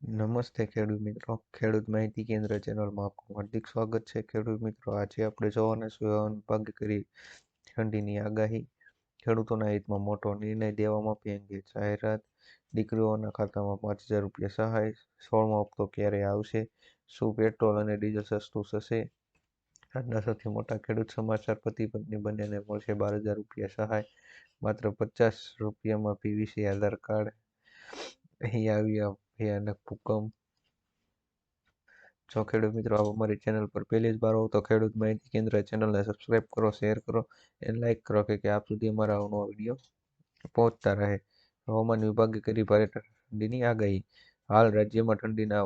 નમસ્તે ખેડૂત મિત્રો. ખેડૂત માહિતી કેન્દ્ર ચેનલમાં આપનું હાર્દિક સ્વાગત છે. ખેડૂત મિત્રો, આજે આપણે જોવાના છું ભાગ કરી ઠંડીની આગાહી. ખેડૂતોના હિતમાં મોટો નિર્ણય દેવામાં આપી અંગે જાહેરાત. દીકરીઓના ખાતામાં પાંચ હજાર રૂપિયા સહાય. સોળમો હપ્તો ક્યારે આવશે? શું પેટ્રોલ અને ડીઝલ સસ્તું થશે? આજના સૌથી મોટા ખેડૂત સમાચાર પતિ પત્ની બંનેને મળશે બાર હજાર રૂપિયા સહાય. માત્ર પચાસ રૂપિયામાં પીવીસી આધાર કાર્ડ અહીં આવ્યા ભયાનક ભૂકંપ. જો ખેડૂત મિત્રો, આપ અમારી ચેનલ પર પહેલી જ વાર હોવ તો ખેડૂત માહિતી કેન્દ્ર ચેનલને સબસ્ક્રાઈબ કરો શેર કરો અને લાઇક કરો કે આપ સુધી અમારા નવા વીડિયો પહોંચતા રહે. હવામાન વિભાગે કરી ભારે ઠંડીની આગાહી. હાલ રાજ્યમાં ઠંડીના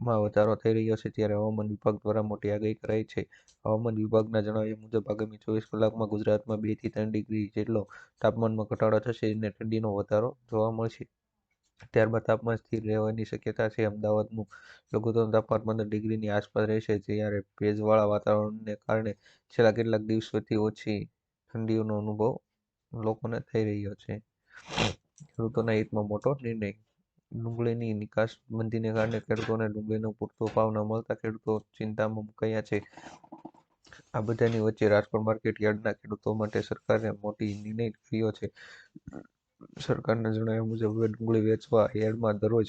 માં વધારો થઈ રહ્યો છે, ત્યારે હવામાન વિભાગ દ્વારા મોટી આગાહી કરાઈ છે. હવામાન વિભાગના જણાવ્યા મુજબ, આગામી ચોવીસ કલાકમાં ગુજરાતમાં બેથી ત્રણ ડિગ્રી જેટલો તાપમાનમાં ઘટાડો થશે અને ઠંડીનો વધારો જોવા મળશે. ત્યારબાદ તાપમાન સ્થિર રહેવાની શક્યતા છે. અમદાવાદનું લઘુત્તમ તાપમાન પંદર ડિગ્રીની આસપાસ રહેશે. જ્યારે ભેજવાળા વાતાવરણને કારણે છેલ્લા કેટલાક દિવસોથી ઓછી ઠંડીનો અનુભવ લોકોને થઈ રહ્યો છે. ખેડૂતોના હિતમાં મોટો નિર્ણય ડુંગળીની નિકાસ બંધીને કારણે ખેડૂતોને ડુંગળીનો પૂરતો ભાવ ન મળતા ખેડૂતો ચિંતામાં મુકાયા છે. આ બધાની વચ્ચે રાજકોટ માર્કેટ યાર્ડના ખેડૂતો માટે સરકારે મોટી નિર્ણય કર્યો છે. સરકારના જણાવ્યા મુજબ હવે ડુંગળી વેચવા યાર્ડમાં દરરોજ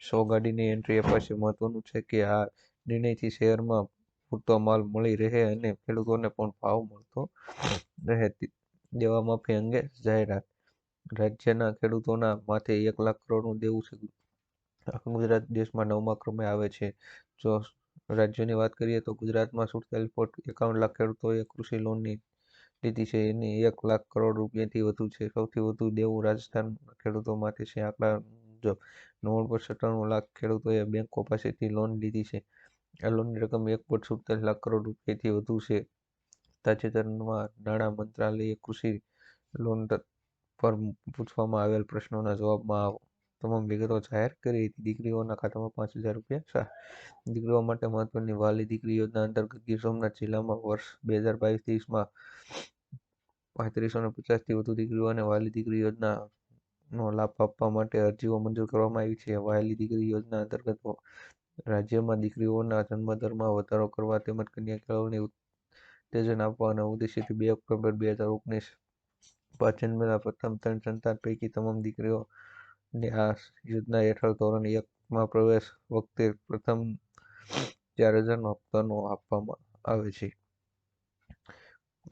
સો ગાડીની એન્ટ્રી અપાશે મહત્વનું છે કે આ નિર્ણયથી શહેરમાં પૂરતો માલ મળી રહે અને ખેડૂતોને પણ ભાવ મળતો રહે. દેવા માફી અંગે જાહેરાત. રાજ્યના ખેડૂતોના માથે એક લાખ કરોડનું દેવું છે. ગુજરાત દેશમાં નવમા ક્રમે આવે છે. જો રાજ્યોની વાત કરીએ તો ગુજરાતમાં સુડતાલીસ પોઈન્ટ એકાવન લાખ ખેડૂતોએ કૃષિ લોનની લીધી છે. એની એક લાખ કરોડ રૂપિયાથી વધુ છે. સૌથી વધુ દેવું રાજસ્થાન ખેડૂતો માટે છે. આંકડા મુજબ નવ્વાણું પોઈન્ટ સત્તાણું લાખ ખેડૂતોએ બેંકો પાસેથી લોન લીધી છે. આ લોનની રકમ એક પોઈન્ટ સુડતાલીસ લાખ કરોડ રૂપિયાથી વધુ છે. તાજેતરમાં નાણાં મંત્રાલયે કૃષિ લોન પર પૂછવામાં આવેલ પ્રશ્નોના જવાબમાં તમામ વિગતો જાહેર કરી. હતી દીકરીઓના ખાતામાં પાંચ હજાર રૂપિયા. દીકરીઓ માટે મહત્વની વાલી દીકરી યોજના અંતર્ગત ગીર સોમનાથ જિલ્લામાં વર્ષ બે હજાર બાવીસ ત્રીસમાં પાંત્રીસો ને પચાસથી વધુ દીકરીઓને વહાલી દીકરી યોજનાનો લાભ આપવા માટે અરજીઓ મંજૂર કરવામાં આવી છે. વહાલી દીકરી યોજના અંતર્ગત રાજ્યમાં દીકરીઓના જન્મદરમાં વધારો કરવા તેમજ કન્યા કેળવણી ઉત્તેજન આપવાના ઉદ્દેશ્યથી બે ઓક્ટોબર બે હજાર ઓગણીસ બાદ જન્મેલા પ્રથમ ત્રણ સંતાન પૈકી તમામ દીકરીઓને આ યોજના હેઠળ ધોરણ એકમાં પ્રવેશ વખતે પ્રથમ ચાર હજારનો હપ્તાનો આપવામાં આવે છે.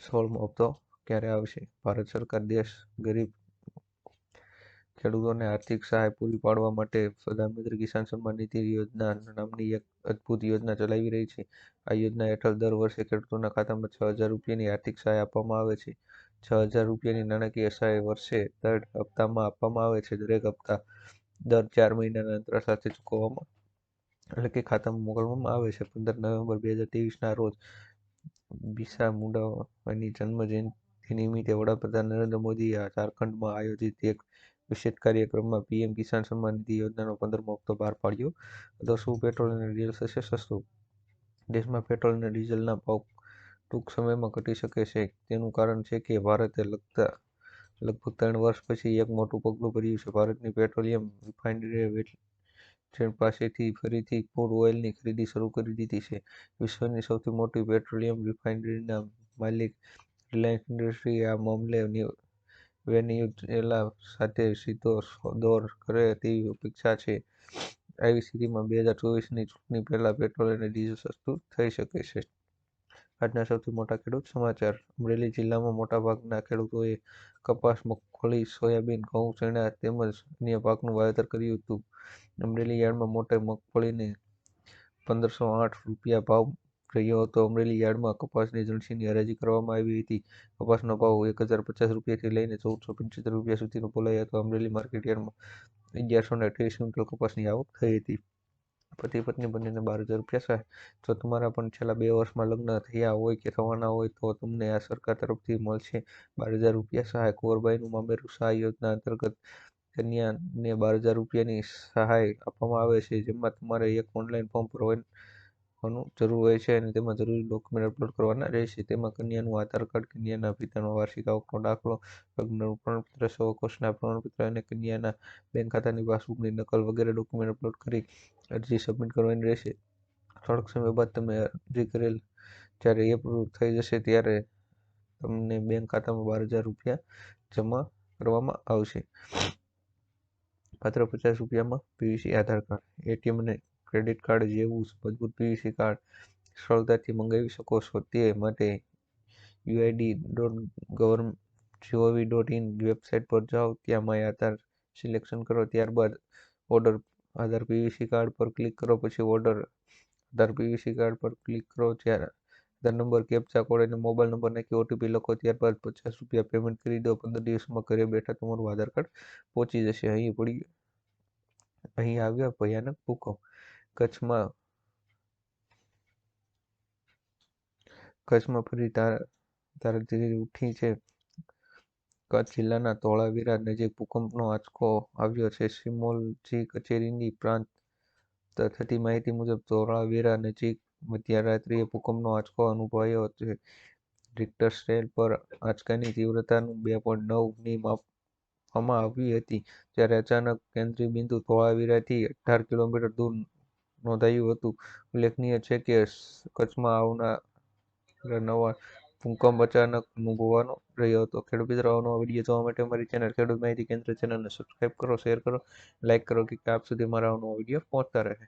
સોળમો હપ્તો ક્યારે આવશે? ભારત સરકાર દેશ ગરીબ ખેડૂતોને આર્થિક સહાય પૂરી પાડવા માટે પ્રધાનમંત્રી કિસાન સન્માન નિધિ યોજના નામની એક અદ્ભુત યોજના ચલાવી રહી છે. આ યોજના હેઠળ દર વર્ષે ખેડૂતોના ખાતામાં છ હજાર રૂપિયાની આર્થિક સહાય આપવામાં આવે છે. છ હજાર રૂપિયાની નાણાકીય સહાય વર્ષે દર હપ્તામાં આપવામાં આવે છે. દરેક હપ્તા દર ચાર મહિનાના અંતર સાથે ચૂકવવામાં એટલે કે ખાતામાં મોકલવામાં આવે છે. પંદર નવેમ્બર બે હજાર ત્રેવીસના રોજ બિસા મુંડાની જન્મ જયંતિ નિમિત્તે વડાપ્રધાન નરેન્દ્ર મોદીએ ઝારખંડમાં આયોજિત એક વિશેષ કાર્યક્રમમાં પીએમ કિસાન સન્માન નિધિ યોજનાનો પંદરમો હપ્તો બહાર પાડ્યો. શું પેટ્રોલ અને ડીઝલ થશે સસ્તું. દેશમાં પેટ્રોલ અને ડીઝલના ભાવ ટૂંક સમયમાં ઘટી શકે છે. તેનું કારણ છે કે ભારતે લગતા લગભગ ત્રણ વર્ષ પછી એક મોટું પગલું ભર્યું છે. ભારતની પેટ્રોલિયમ રિફાઇનરી ટ્રેન પાસેથી ફરીથી ક્રૂડ ઓઇલની ખરીદી શરૂ કરી દીધી છે. વિશ્વની સૌથી મોટી પેટ્રોલિયમ રિફાઇનરીના માલિક રિલાયન્સ ઇન્ડસ્ટ્રી આ મામલે વેનેઝુએલા સાથે સીધો દોર કરે તેવી અપેક્ષા છે. આવી સ્થિતિમાં બે હજાર ચોવીસની ચૂંટણી પહેલાં પેટ્રોલ અને ડીઝલ સસ્તું થઈ શકે છે. આજના સૌથી મોટા ખેડૂત સમાચાર. અમરેલી જિલ્લામાં મોટાભાગના ખેડૂતોએ કપાસ, મગફળી, સોયાબીન, ઘઉં, ચણા તેમજ અન્ય પાકનું વાવેતર કર્યું હતું. અમરેલી યાર્ડમાં મોટે મગફળીને પંદરસો આઠ રૂપિયા ભાવ રહ્યો હતો. અમરેલી યાર્ડમાં કપાસની જણસીની હરાજી કરવામાં આવી હતી. કપાસનો ભાવ એક હજાર પચાસ રૂપિયાથી લઈને ચૌદસો પંચોતેર રૂપિયા સુધીનો બોલાયો હતો. અમરેલી માર્કેટ યાર્ડમાં અગિયારસો ને અઠ્યાવીસ ક્વિન્ટલ કપાસની આવક થઈ હતી. પતિ પત્ની બંનેને બાર હજાર રૂપિયા સહાય. જો તમારા પણ છેલ્લા બે વર્ષમાં લગ્ન થયા હોય કે થવાના હોય તો તમને આ સરકાર તરફથી મળશે બાર હજાર રૂપિયા સહાય. કુંવરબાઈનું મામેરું સહાય યોજના અંતર્ગત કન્યાને બાર હજાર રૂપિયાની સહાય આપવામાં આવે છે, જેમાં તમારે એક ઓનલાઈન ફોર્મ ભરવાનું હોવાનું જરૂર હોય છે અને તેમાં જરૂરી ડોક્યુમેન્ટ અપલોડ કરવાના રહેશે. તેમાં કન્યાનું આધાર કાર્ડ, કન્યાના પિતાનો વાર્ષિક આવકનો દાખલો, લગ્નનું પ્રમાણપત્ર સવકોષના પ્રમાણપત્ર અને કન્યાના બેંક ખાતાની પાસબુકની નકલ વગેરે ડોક્યુમેન્ટ અપલોડ કરી અરજી સબમિટ કરવાની રહેશે. થોડોક સમય બાદ તમે અરજી કરેલ જ્યારે એપ્રુવ થઈ જશે ત્યારે તમને બેંક ખાતામાં બાર હજાર રૂપિયા જમા કરવામાં આવશે. માત્ર પચાસ રૂપિયામાં પીવીસી આધાર કાર્ડ, એટીએમ અને ક્રેડિટ કાર્ડ જેવું મજબૂત પીવીસી કાર્ડ સરળતાથી મંગાવી શકો છો તે માટે યુઆઈડી ડોટ ગવર્મ જીઓવી ડોટ ઇન વેબસાઇટ પર જાઓ, ત્યાં માય આધાર સિલેક્શન કરો, ત્યારબાદ ઓર્ડર આધાર પીવીસી કાર્ડ પર ક્લિક કરો, પછી ઓર્ડર આધાર પીવીસી કાર્ડ પર ક્લિક કરો, ત્યારે આધાર નંબર કેપ્ચા કોડ અને મોબાઈલ નંબર નાખી ઓટીપી લખો, ત્યારબાદ પચાસ રૂપિયા પેમેન્ટ કરી દો, પંદર દિવસમાં ઘરે બેઠા તમારું આધાર કાર્ડ પહોંચી જશે. અહીં પડી, અહીં આવ્યા ભયાનક ભૂકંપ. કચ્છમાં કચ્છમાં ફરી તારાજી ઉઠી છે. કચ્છ જિલ્લાના ધોળાવીરા નજીક ભૂકંપનો આંચકો આવ્યો છે. સિમોલજી કચેરીની પ્રાંત થતી માહિતી મુજબ ધોળાવીરા નજીક મધ્યરાત્રિએ ભૂકંપનો આંચકો અનુભવાયો છે. રિક્ટર સ્કેલ પર આંચકાની તીવ્રતાનું બે પોઈન્ટ નવની માપવામાં આવી હતી, જ્યારે અચાનક કેન્દ્રીય બિંદુ ધોળાવીરાથી અઢાર કિલોમીટર દૂર નોંધાયું હતું. ઉલ્લેખનીય છે કે કચ્છમાં આવનાર નવા ભૂકંપ અચાનક અનુભવવાનો રહ્યો હતો. ખેડૂત મિત્રો અવનવા વીડિયો જોવા માટે અમારી ચેનલ ખેડૂત માહિતી કેન્દ્ર ચેનલને સબસ્ક્રાઈબ કરો શેર કરો લાઇક કરો કે આપ સુધી મારા આવનો વીડિયો પહોંચતા રહે.